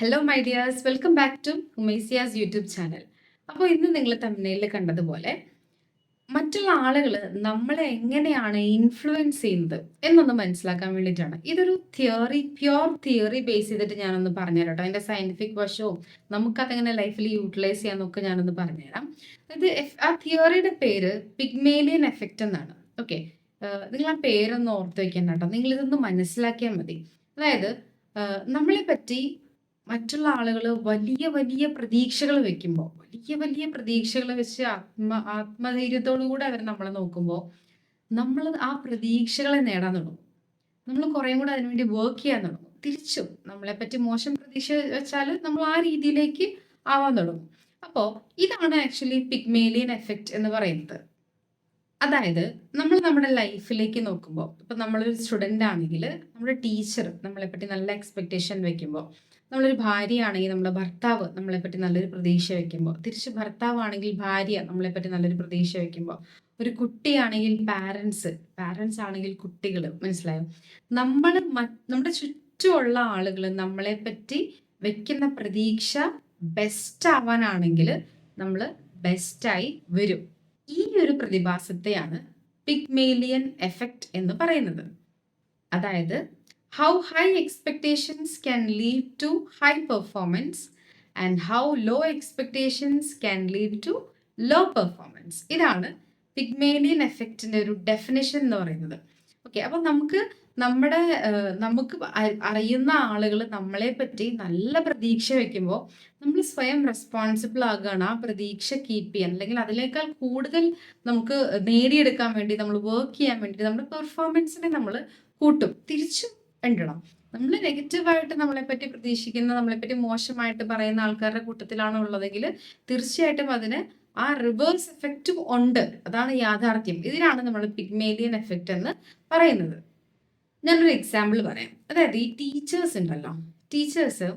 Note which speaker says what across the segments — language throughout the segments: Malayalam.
Speaker 1: Hello my dears welcome back to ഉമേസിയാസ് YouTube channel അപ്പോൾ ഇന്ന് നിങ്ങൾ തമ്മിൽ കണ്ടതുപോലെ മറ്റുള്ള ആളുകൾ നമ്മളെ എങ്ങനെയാണ് ഇൻഫ്ലുവൻസ് ചെയ്യുന്നത് എന്നൊന്ന് മനസ്സിലാക്കാൻ വേണ്ടിയിട്ടാണ്. ഇതൊരു തിയറി പ്യുർ തിയറി ബേസ് ചെയ്തിട്ട് ഞാനൊന്ന് പറഞ്ഞുതരാം കേട്ടോ അതിന്റെ സയന്റിഫിക് വശവും നമുക്കതെങ്ങനെ ലൈഫിൽ യൂട്ടിലൈസ് ചെയ്യാമെന്നൊക്കെ ഞാനൊന്ന് പറഞ്ഞുതരാം. എഫ്- ആ തിയറിയുടെ പേര് പിഗ്മേലിയൻ എഫക്റ്റ് എന്നാണ്. ഓക്കെ നിങ്ങൾ ആ പേരൊന്ന് ഓർത്ത് വെക്കണം കേട്ടോ നിങ്ങളിതൊന്ന് മനസ്സിലാക്കിയാൽ മതി. അതായത് നമ്മളെ പറ്റി മറ്റുള്ള ആളുകൾ വലിയ വലിയ പ്രതീക്ഷകൾ വെക്കുമ്പോൾ വലിയ വലിയ പ്രതീക്ഷകൾ വെച്ച് ആത്മ ആത്മധൈര്യത്തോടു കൂടെ അവർ നമ്മളെ നോക്കുമ്പോൾ നമ്മൾ ആ പ്രതീക്ഷകളെ നേടാൻ തുടങ്ങും. നമ്മൾ കുറേം കൂടെ അതിനുവേണ്ടി വർക്ക് ചെയ്യാൻ തുടങ്ങും. തിരിച്ചും നമ്മളെ പറ്റി മോശം പ്രതീക്ഷ വെച്ചാൽ നമ്മൾ ആ രീതിയിലേക്ക് ആവാൻ തുടങ്ങും. അപ്പോൾ ഇതാണ് ആക്ച്വലി പിഗ്മേലിയൻ എഫക്റ്റ് എന്ന് പറയുന്നത്. അതായത് നമ്മൾ നമ്മുടെ ലൈഫിലേക്ക് നോക്കുമ്പോൾ ഇപ്പം നമ്മളൊരു സ്റ്റുഡന്റ് ആണെങ്കിൽ നമ്മുടെ ടീച്ചർ നമ്മളെപ്പറ്റി നല്ല എക്സ്പെക്റ്റേഷൻ വെക്കുമ്പോൾ നമ്മളൊരു ഭാര്യയാണെങ്കിൽ നമ്മുടെ ഭർത്താവ് നമ്മളെപ്പറ്റി നല്ലൊരു പ്രതീക്ഷ വെക്കുമ്പോൾ തിരിച്ച് ഭർത്താവാണെങ്കിൽ ഭാര്യ നമ്മളെപ്പറ്റി നല്ലൊരു പ്രതീക്ഷ വെക്കുമ്പോൾ ഒരു കുട്ടിയാണെങ്കിൽ പാരൻസ് പാരൻസ് ആണെങ്കിൽ കുട്ടികൾ മനസ്സിലായോ? നമ്മൾ നമ്മുടെ ചുറ്റുമുള്ള ആളുകൾ നമ്മളെപ്പറ്റി വെക്കുന്ന പ്രതീക്ഷ ബെസ്റ്റ് ആവാനാണെങ്കിൽ നമ്മൾ ബെസ്റ്റായി വരും. ഈ ഒരു പ്രതിഭാസത്തെയാണ് പിഗ്മേലിയൻ എഫക്റ്റ് എന്ന് പറയുന്നത്. അതായത് how high expectations can lead to high performance and how low expectations can lead to low performance ഇതാണ് പിഗ്മേലിയൻ എഫക്റ്റിന്റെ ഒരു ഡെഫിനേഷൻ എന്ന് പറയുന്നത്. ഓക്കെ അപ്പം നമുക്ക് നമ്മുടെ നമുക്ക് അറിയുന്ന ആളുകൾ നമ്മളെ പറ്റി നല്ല പ്രതീക്ഷ വെക്കുമ്പോൾ നമ്മൾ സ്വയം റെസ്പോൺസിബിൾ ആകുകയാണ് ആ പ്രതീക്ഷ കീപ്പ് ചെയ്യാൻ. അല്ലെങ്കിൽ അതിനേക്കാൾ കൂടുതൽ നമുക്ക് നേടിയെടുക്കാൻ വേണ്ടി നമ്മൾ വർക്ക് ചെയ്യാൻ വേണ്ടി നമ്മുടെ പെർഫോമൻസിനെ നമ്മൾ കൂട്ടും. തിരിച്ചും ഉണ്ടണം നമ്മൾ നെഗറ്റീവായിട്ട് നമ്മളെ പറ്റി പ്രതീക്ഷിക്കുന്ന നമ്മളെ പറ്റി മോശമായിട്ട് പറയുന്ന ആൾക്കാരുടെ കൂട്ടത്തിലാണ് ഉള്ളതെങ്കിൽ തീർച്ചയായിട്ടും അതിന് ആ റിവേഴ്സ് എഫക്റ്റും ഉണ്ട്. അതാണ് യാഥാർത്ഥ്യം. ഇതിനാണ് നമ്മൾ പിഗ്മേലിയൻ എഫക്റ്റ് എന്ന് പറയുന്നത്. ഞാനൊരു എക്സാമ്പിൾ പറയാം. അതായത് ഈ ടീച്ചേഴ്സ് ഉണ്ടല്ലോ. ടീച്ചേഴ്സ്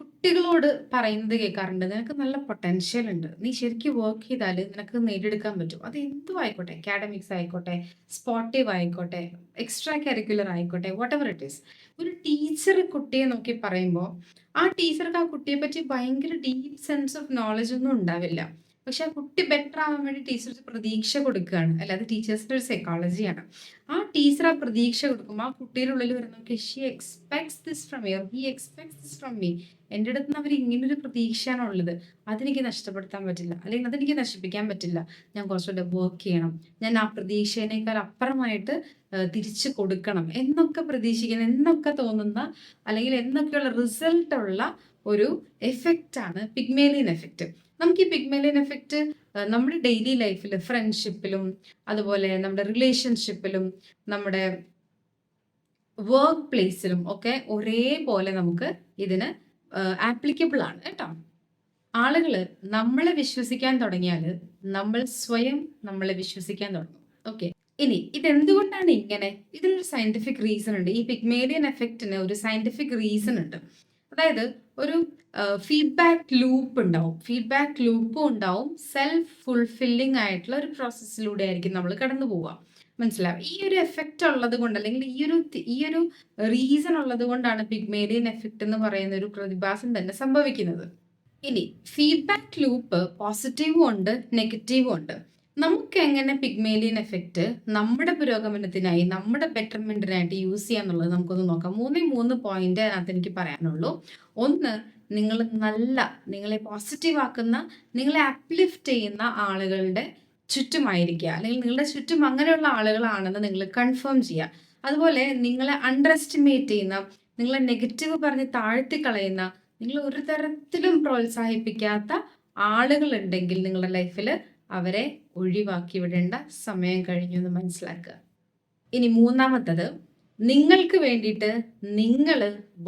Speaker 1: കുട്ടികളോട് പറയുന്നത് കേൾക്കാറുണ്ട്. നിനക്ക് നല്ല പൊട്ടൻഷ്യൽ ഉണ്ട്. നീ ശരിക്കും വർക്ക് ചെയ്താൽ നിനക്ക് നേടിയെടുക്കാൻ പറ്റും. അത് എന്തും ആയിക്കോട്ടെ. അക്കാഡമിക്സ് ആയിക്കോട്ടെ സ്പോർട്ടീവ് ആയിക്കോട്ടെ എക്സ്ട്രാ കരിക്കുലർ ആയിക്കോട്ടെ വാട്ട് എവർ ഇറ്റ് ഈസ് ഒരു ടീച്ചർ കുട്ടിയെ നോക്കി പറയുമ്പോൾ ആ ടീച്ചർക്ക് ആ കുട്ടിയെ പറ്റി ഭയങ്കര ഡീപ്പ് സെൻസ് ഓഫ് നോളജ് ഒന്നും ഉണ്ടാവില്ല. പക്ഷെ ആ കുട്ടി ബെറ്റർ ആവാൻ വേണ്ടി ടീച്ചർ പ്രതീക്ഷ കൊടുക്കുകയാണ്. അല്ലാതെ ടീച്ചേഴ്സിന്റെ ഒരു സൈക്കോളജിയാണ് ആ ടീച്ചർ ആ പ്രതീക്ഷ കൊടുക്കുമ്പോൾ ആ കുട്ടിയുടെ ഉള്ളിൽ വരുന്ന she expects this from you he expects this from me എന്റെ അടുത്ത് നിന്ന് അവർ ഇങ്ങനൊരു പ്രതീക്ഷയാണ് ഉള്ളത്. അതെനിക്ക് നഷ്ടപ്പെടുത്താൻ പറ്റില്ല. അല്ലെങ്കിൽ അതെനിക്ക് നശിപ്പിക്കാൻ പറ്റില്ല. ഞാൻ കുറച്ചുകൂടെ വർക്ക് ചെയ്യണം. ഞാൻ ആ പ്രതീക്ഷേനേക്കാൾ അപ്പുറമായിട്ട് തിരിച്ചു കൊടുക്കണം. എന്നൊക്കെ പ്രതീക്ഷിക്കുന്ന എന്നൊക്കെ തോന്നുന്ന അല്ലെങ്കിൽ എന്നൊക്കെയുള്ള റിസൾട്ടുള്ള ഒരു എഫക്റ്റാണ് പിഗ്മേലിയൻ എഫക്റ്റ് നമുക്ക് ഈ പിഗ്മേലിയൻ എഫക്റ്റ് നമ്മുടെ ഡെയിലി ലൈഫിൽ ഫ്രണ്ട്ഷിപ്പിലും അതുപോലെ നമ്മുടെ റിലേഷൻഷിപ്പിലും നമ്മുടെ വർക്ക് പ്ലേസിലും ഒക്കെ ഒരേപോലെ നമുക്ക് ഇതിന് ആപ്ലിക്കബിൾ ആണ് കേട്ടോ. ആളുകൾ നമ്മളെ വിശ്വസിക്കാൻ തുടങ്ങിയാൽ നമ്മൾ സ്വയം നമ്മളെ വിശ്വസിക്കാൻ തുടങ്ങും. ഓക്കെ ഇനി ഇതെന്തുകൊണ്ടാണ് ഇങ്ങനെ? ഇതിനൊരു സയന്റിഫിക് റീസൺ ഉണ്ട്. ഈ പിഗ്മേലിയൻ എഫക്റ്റിന് ഒരു സയന്റിഫിക് റീസൺ ഉണ്ട്. അതായത് ഒരു ഫീഡ്ബാക്ക് ലൂപ്പ് ഉണ്ടാവും. ഫീഡ്ബാക്ക് ലൂപ്പും ഉണ്ടാവും. സെൽഫ് ഫുൾഫില്ലിംഗ് ആയിട്ടുള്ള ഒരു പ്രോസസ്സിലൂടെ ആയിരിക്കും നമ്മൾ കടന്നു പോവുക. മനസ്സിലാവും ഈ ഒരു എഫക്റ്റ് ഉള്ളത് കൊണ്ട് അല്ലെങ്കിൽ ഈ ഒരു ഈ ഒരു റീസൺ ഉള്ളത് കൊണ്ടാണ് പിഗ്മേലിയൻ എഫക്റ്റ് എന്ന് പറയുന്ന ഒരു പ്രതിഭാസം തന്നെ സംഭവിക്കുന്നത്. ഇനി ഫീഡ്ബാക്ക് ലൂപ്പ് പോസിറ്റീവും ഉണ്ട് നെഗറ്റീവും ഉണ്ട്. നമുക്ക് എങ്ങനെ പിഗ്മേലിയൻ എഫക്റ്റ് നമ്മുടെ പുരോഗമനത്തിനായി നമ്മുടെ ബെറ്റർമെന്റിനായിട്ട് യൂസ് ചെയ്യാന്നുള്ളത് നമുക്കൊന്ന് നോക്കാം. മൂന്നേ മൂന്ന് പോയിന്റ് അതിനകത്ത് എനിക്ക് പറയാനുള്ളൂ. ഒന്ന് നിങ്ങൾ നല്ല നിങ്ങളെ പോസിറ്റീവ് ആക്കുന്ന നിങ്ങളെ അപ്ലിഫ്റ്റ് ചെയ്യുന്ന ആളുകളുടെ ചുറ്റുമായിരിക്കുക. അല്ലെങ്കിൽ നിങ്ങളുടെ ചുറ്റും അങ്ങനെയുള്ള ആളുകളാണെന്ന് നിങ്ങൾ കൺഫേം ചെയ്യുക. അതുപോലെ നിങ്ങളെ അണ്ടർ എസ്റ്റിമേറ്റ് ചെയ്യുന്ന നിങ്ങളെ നെഗറ്റീവ് പറഞ്ഞ് താഴ്ത്തി കളയുന്ന നിങ്ങൾ ഒരു തരത്തിലും പ്രോത്സാഹിപ്പിക്കാത്ത ആളുകളുണ്ടെങ്കിൽ നിങ്ങളുടെ ലൈഫിൽ അവരെ ഒഴിവാക്കി വിടേണ്ട സമയം കഴിഞ്ഞു എന്ന് മനസ്സിലാക്കുക. ഇനി മൂന്നാമത്തത് നിങ്ങൾക്ക് വേണ്ടിയിട്ട് നിങ്ങൾ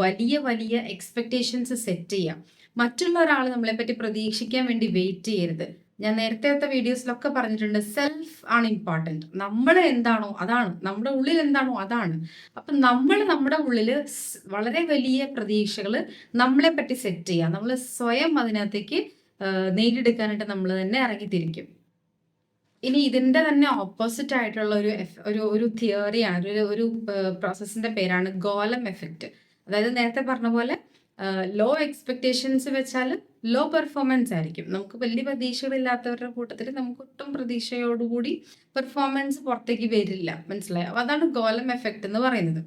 Speaker 1: വലിയ വലിയ എക്സ്പെക്റ്റേഷൻസ് സെറ്റ് ചെയ്യാം. മറ്റുള്ള ഒരാൾ നമ്മളെ പറ്റി പ്രതീക്ഷിക്കാൻ വേണ്ടി വെയിറ്റ് ചെയ്യരുത്. ഞാൻ നേരത്തെ വീഡിയോസിലൊക്കെ പറഞ്ഞിട്ടുണ്ട് സെൽഫ് ആണ് ഇമ്പോർട്ടന്റ് നമ്മൾ എന്താണോ അതാണ്. നമ്മുടെ ഉള്ളിൽ എന്താണോ അതാണ്. അപ്പം നമ്മൾ നമ്മുടെ ഉള്ളിൽ വളരെ വലിയ പ്രതീക്ഷകൾ നമ്മളെ പറ്റി സെറ്റ് ചെയ്യുക നമ്മൾ സ്വയം അതിനകത്തേക്ക് നേടിയെടുക്കാനായിട്ട് നമ്മൾ തന്നെ ഇറങ്ങിത്തിരിക്കും ഇനി ഇതിന്റെ തന്നെ ഓപ്പോസിറ്റ് ആയിട്ടുള്ള ഒരു ഒരു ഒരു തിയറിയാണ് ഒരു ഒരു പ്രോസസ്സിന്റെ പേരാണ് ഗോലം എഫക്റ്റ് അതായത് നേരത്തെ പറഞ്ഞ പോലെ ലോ എക്സ്പെക്റ്റേഷൻസ് വെച്ചാൽ ലോ പെർഫോമൻസ് ആയിരിക്കും. നമുക്ക് വലിയ പ്രതീക്ഷകളില്ലാത്തവരുടെ കൂട്ടത്തിൽ നമുക്ക് ഒട്ടും പ്രതീക്ഷയോടുകൂടി പെർഫോമൻസ് പുറത്തേക്ക് വരില്ല. മനസ്സിലായോ? അതാണ് ഗോലം എഫക്റ്റ് എന്ന് പറയുന്നത്.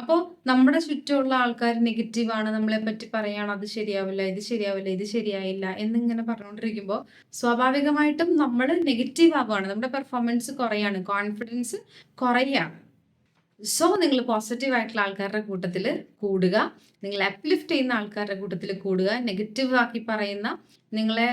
Speaker 1: അപ്പോൾ നമ്മുടെ ചുറ്റുമുള്ള ആൾക്കാർ നെഗറ്റീവാണ് നമ്മളെ പറ്റി പറയുകയാണ് അത് ശരിയാവില്ല ഇത് ശരിയാവില്ല ഇത് ശരിയായില്ല എന്നിങ്ങനെ പറഞ്ഞുകൊണ്ടിരിക്കുമ്പോൾ സ്വാഭാവികമായിട്ടും നമ്മൾ നെഗറ്റീവ് ആവുകയാണ്. നമ്മുടെ പെർഫോമൻസ് കുറയാണ്. കോൺഫിഡൻസ് കുറയാണ്. സോ നിങ്ങൾ പോസിറ്റീവ് ആയിട്ടുള്ള ആൾക്കാരുടെ കൂട്ടത്തിൽ കൂടുക. നിങ്ങൾ അപ്ലിഫ്റ്റ് ചെയ്യുന്ന ആൾക്കാരുടെ കൂട്ടത്തിൽ കൂടുക. നെഗറ്റീവ് ആക്കി പറയുന്ന നിങ്ങളെ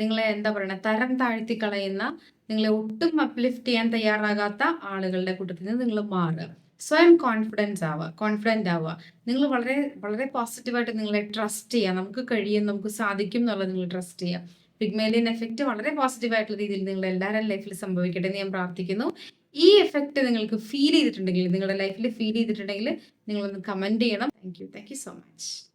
Speaker 1: നിങ്ങളെ എന്താ പറയുക തരം താഴ്ത്തി കളയുന്ന നിങ്ങളെ ഒട്ടും അപ്ലിഫ്റ്റ് ചെയ്യാൻ തയ്യാറാകാത്ത ആളുകളുടെ കൂട്ടത്തിൽ നിന്ന് നിങ്ങൾ മാറുക. സ്വയം കോൺഫിഡൻസ് ആവുക കോൺഫിഡന്റ് ആവുക. നിങ്ങൾ വളരെ വളരെ പോസിറ്റീവായിട്ട് നിങ്ങളെ ട്രസ്റ്റ് ചെയ്യുക. നമുക്ക് കഴിയും നമുക്ക് സാധിക്കും എന്നുള്ളത് നിങ്ങൾ ട്രസ്റ്റ് ചെയ്യുക. പിഗ്മേലിയൻ എഫക്റ്റ് വളരെ പോസിറ്റീവായിട്ടുള്ള രീതിയിൽ നിങ്ങൾ എല്ലാവരുടെ ലൈഫിൽ സംഭവിക്കട്ടെ എന്ന് ഞാൻ പ്രാർത്ഥിക്കുന്നു. ഈ എഫക്റ്റ് നിങ്ങൾക്ക് ഫീൽ ചെയ്തിട്ടുണ്ടെങ്കിൽ നിങ്ങളുടെ ലൈഫിൽ ഫീൽ ചെയ്തിട്ടുണ്ടെങ്കിൽ നിങ്ങളൊന്ന് കമന്റ് ചെയ്യണം. Thank you thank you so much